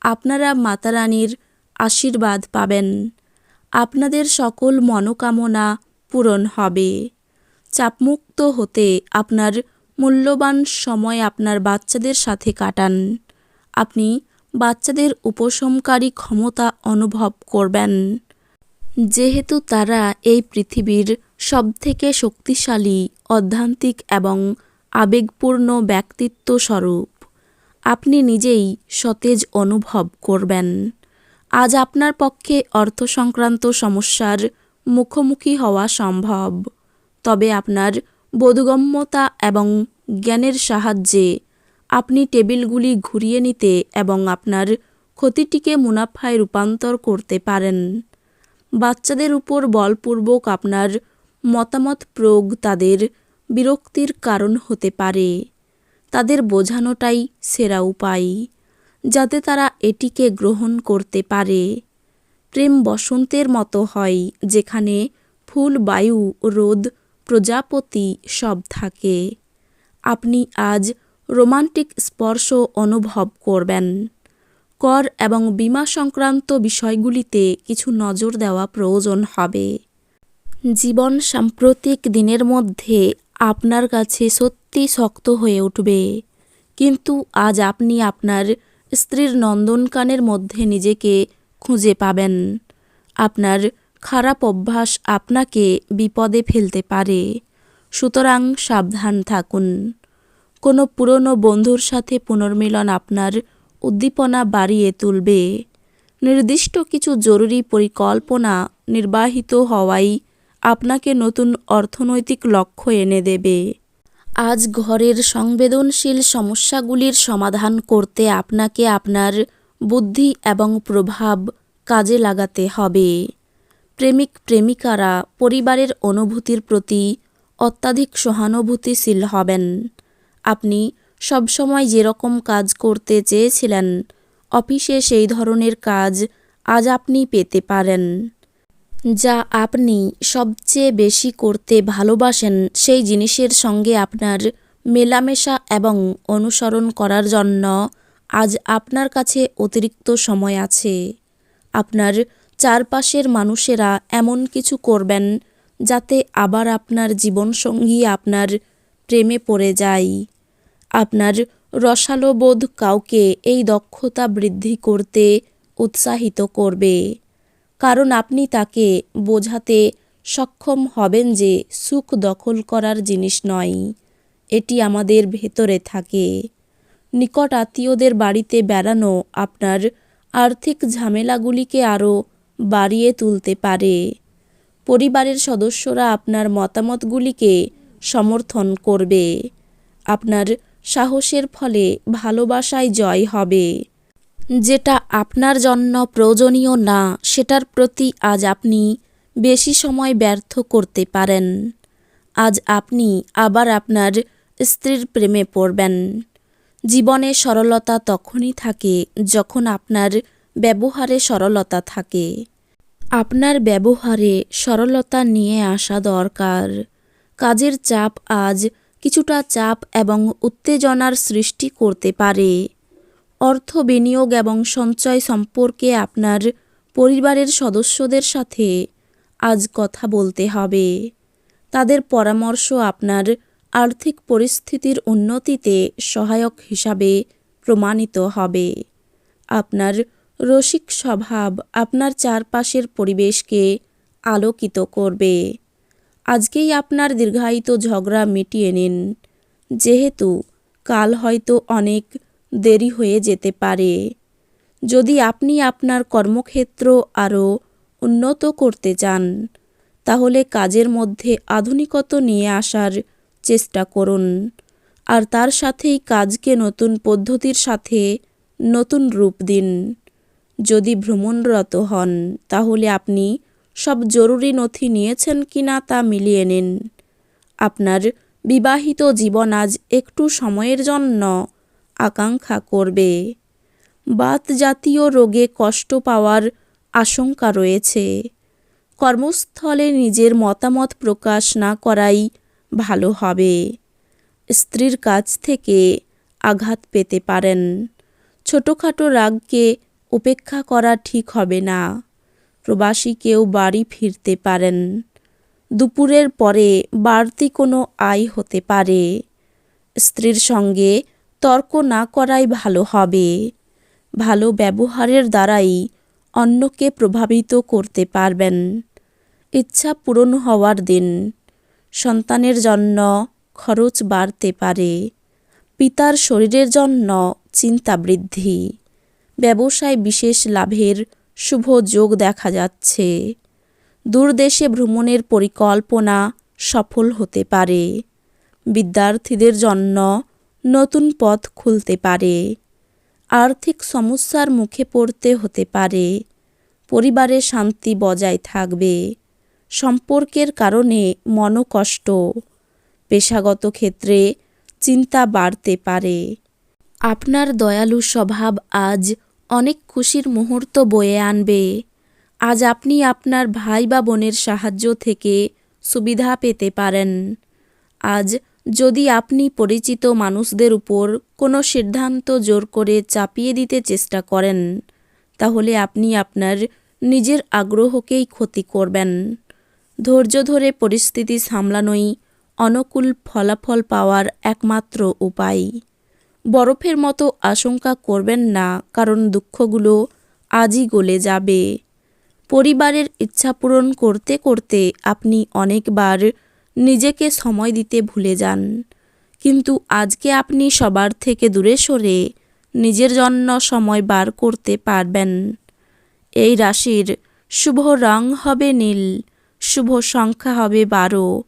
আপনারা মাতা রানীর আশীর্বাদ পাবেন। আপনাদের সকল মনোকামনা পূরণ হবে। চাপমুক্ত হতে আপনার মূল্যবান সময় আপনার বাচ্চাদের সাথে কাটান। আপনি বাচ্চাদের উপশমকারী ক্ষমতা অনুভব করবেন। যেহেতু তারা এই পৃথিবীর সবথেকে শক্তিশালী, অধ্যান্তিক এবং আবেগপূর্ণ ব্যক্তিত্ব স্বরূপ আপনি নিজেই সতেজ অনুভব করবেন। আজ আপনার পক্ষে অর্থ সংক্রান্ত সমস্যার মুখোমুখি হওয়া সম্ভব। তবে আপনার বোধগম্যতা এবং জ্ঞানের সাহায্যে আপনি টেবিলগুলি ঘুরিয়ে নিতে এবং আপনার ক্ষতিটিকে মুনাফায় রূপান্তর করতে পারেন। বাচ্চাদের উপর বলপূর্বক আপনার মতামত প্রয়োগ তাদের বিরক্তির কারণ হতে পারে। তাদের বোঝানোটাই সেরা উপায়, যাতে তারা এটিকে গ্রহণ করতে পারে। প্রেম বসন্তের মতো হয়, যেখানে ফুল, বায়ু, রোদ, প্রজাপতি সব থাকে। আপনি আজ রোমান্টিক স্পর্শ অনুভব করবেন। কর এবং বিমা সংক্রান্ত বিষয়গুলিতে কিছু নজর দেওয়া প্রয়োজন হবে। জীবন সাম্প্রতিক দিনের মধ্যে আপনার কাছে সত্যি শক্ত হয়ে উঠবে। কিন্তু আজ আপনি আপনার স্ত্রীর নন্দনকানের মধ্যে নিজেকে খুঁজে পাবেন। আপনার খারাপ অভ্যাস আপনাকে বিপদে ফেলতে পারে। সুতরাং সাবধান থাকুন। কোনো পুরনো বন্ধুর সাথে পুনর্মিলন আপনার উদ্দীপনা বাড়িয়ে তুলবে। নির্দিষ্ট কিছু জরুরি পরিকল্পনা নির্বাহিত হওয়াই আপনাকে নতুন অর্থনৈতিক লক্ষ্য এনে দেবে। আজ ঘরের সংবেদনশীল সমস্যাগুলির সমাধান করতে আপনাকে আপনার বুদ্ধি এবং প্রভাব কাজে লাগাতে হবে। প্রেমিক প্রেমিকারা পরিবারের অনুভূতির প্রতি অত্যাধিক সহানুভূতিশীল হবেন। আপনি সবসময় যেরকম কাজ করতে চেয়েছিলেন, অফিসে সেই ধরনের কাজ আজ আপনি পেতে পারেন। যা আপনি সবচেয়ে বেশি করতে ভালোবাসেন, সেই জিনিসের সঙ্গে আপনার মেলামেশা এবং অনুসরণ করার জন্য আজ আপনার কাছে অতিরিক্ত সময় আছে। আপনার চারপাশের মানুষেরা এমন কিছু করবেন যাতে আবার আপনার জীবনসঙ্গী আপনার প্রেমে পড়ে যায়। আপনার রসালোবোধ কাউকে এই দক্ষতা বৃদ্ধি করতে উৎসাহিত করবে। কারণ আপনি তাকে বোঝাতে সক্ষম হবেন যে সুখ দখল করার জিনিস নয়, এটি আমাদের ভেতরে থাকে। নিকট আত্মীয়দের বাড়িতে বেড়ানো আপনার আর্থিক ঝামেলাগুলিকে আরও বাড়িয়ে তুলতে পারে। পরিবারের সদস্যরা আপনার মতামতগুলিকে সমর্থন করবে। আপনার সাহসের ফলে ভালোবাসায় জয় হবে। যেটা আপনার জন্য প্রয়োজনীয় না, সেটার প্রতি আজ আপনি বেশি সময় ব্যর্থ করতে পারেন। আজ আপনি আবার আপনার স্ত্রীর প্রেমে পড়বেন। জীবনে সরলতা তখনই থাকে যখন আপনার ব্যবহারে সরলতা থাকে। আপনার ব্যবহারে সরলতা নিয়ে আসা দরকার। কাজের চাপ আজ কিছুটা চাপ এবং উত্তেজনার সৃষ্টি করতে পারে। অর্থ বিনিয়োগ এবং সঞ্চয় সম্পর্কে আপনার পরিবারের সদস্যদের সাথে আজ কথা বলতে হবে। তাদের পরামর্শ আপনার আর্থিক পরিস্থিতির উন্নতিতে সহায়ক হিসাবে প্রমাণিত হবে। আপনার রসিক স্বভাব আপনার চারপাশের পরিবেশকে আলোকিত করবে। আজকেই আপনার দীর্ঘায়িত ঝগড়া মিটিয়ে নিন। যেহেতু কাল হয়তো অনেক দেরি হয়ে যেতে পারে। যদি আপনি আপনার কর্মক্ষেত্র আরও উন্নত করতে চান, তাহলে কাজের মধ্যে আধুনিকতা নিয়ে আসার চেষ্টা করুন। আর তার সাথেই কাজকে নতুন পদ্ধতির সাথে নতুন রূপ দিন। যদি ভ্রমণরত হন, তাহলে আপনি সব জরুরি নথি নিয়েছেন কিনা তা মিলিয়ে নিন। আপনার বিবাহিত জীবন আজ একটু সময়ের জন্য আকাঙ্ক্ষা করবে। বাত জাতীয় রোগে কষ্ট পাওয়ার আশঙ্কা রয়েছে। কর্মস্থলে নিজের মতামত প্রকাশ না করাই ভালো হবে। স্ত্রীর কাছ থেকে আঘাত পেতে পারেন। ছোটোখাটো রাগকে উপেক্ষা করা ঠিক হবে না। প্রবাসী কেউ বাড়ি ফিরতে পারেন। দুপুরের পরে বাড়তি কোনো আয় হতে পারে। স্ত্রীর সঙ্গে তর্ক না করাই ভালো হবে। ভালো ব্যবহারের দ্বারাই অন্যকে প্রভাবিত করতে পারবেন। ইচ্ছা পূরণ হওয়ার দিন সন্তানের জন্য খরচ বাড়তে পারে। পিতার শরীরের জন্য চিন্তা বৃদ্ধি। ব্যবসায় বিশেষ লাভের শুভ যোগ দেখা যাচ্ছে। দূরদেশে ভ্রমণের পরিকল্পনা সফল হতে পারে। বিদ্যার্থীদের জন্য নতুন পথ খুলতে পারে। আর্থিক সমস্যার মুখে পড়তে হতে পারে। পরিবারে শান্তি বজায় থাকবে। সম্পর্কের কারণে মনোকষ্ট পেশাগত ক্ষেত্রে চিন্তা বাড়তে পারে। আপনার দয়ালু স্বভাব আজ অনেক খুশির মুহূর্ত বয়ে আনবে। আজ আপনি আপনার ভাই বা বোনের সাহায্য থেকে সুবিধা পেতে পারেন। আজ যদি আপনি পরিচিত মানুষদের উপর কোনো সিদ্ধান্ত জোর করে চাপিয়ে দিতে চেষ্টা করেন, তাহলে আপনি আপনার নিজের আগ্রহকেই ক্ষতি করবেন। ধৈর্য ধরে পরিস্থিতি সামলানোই অনুকূল ফলাফল পাওয়ার একমাত্র উপায়। বরফের মতো আশঙ্কা করবেন না, কারণ দুঃখগুলো আজই গলে যাবে। পরিবারের ইচ্ছা পূরণ করতে করতে আপনি অনেকবার নিজেকে সময় দিতে ভুলে যান। কিন্তু আজকে আপনি সবার থেকে দূরে সরে নিজের জন্য সময় বার করতে পারবেন। এই রাশির শুভ রং হবে নীল, শুভ সংখ্যা হবে বারো।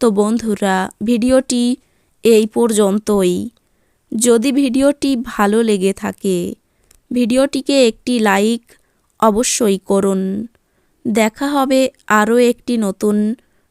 তো বন্ধুরা, ভিডিওটি এই পর্যন্তই। যদি ভিডিওটি ভালো লেগে থাকে, ভিডিওটিকে একটি লাইক অবশ্যই করুন। দেখা হবে আরও একটি নতুন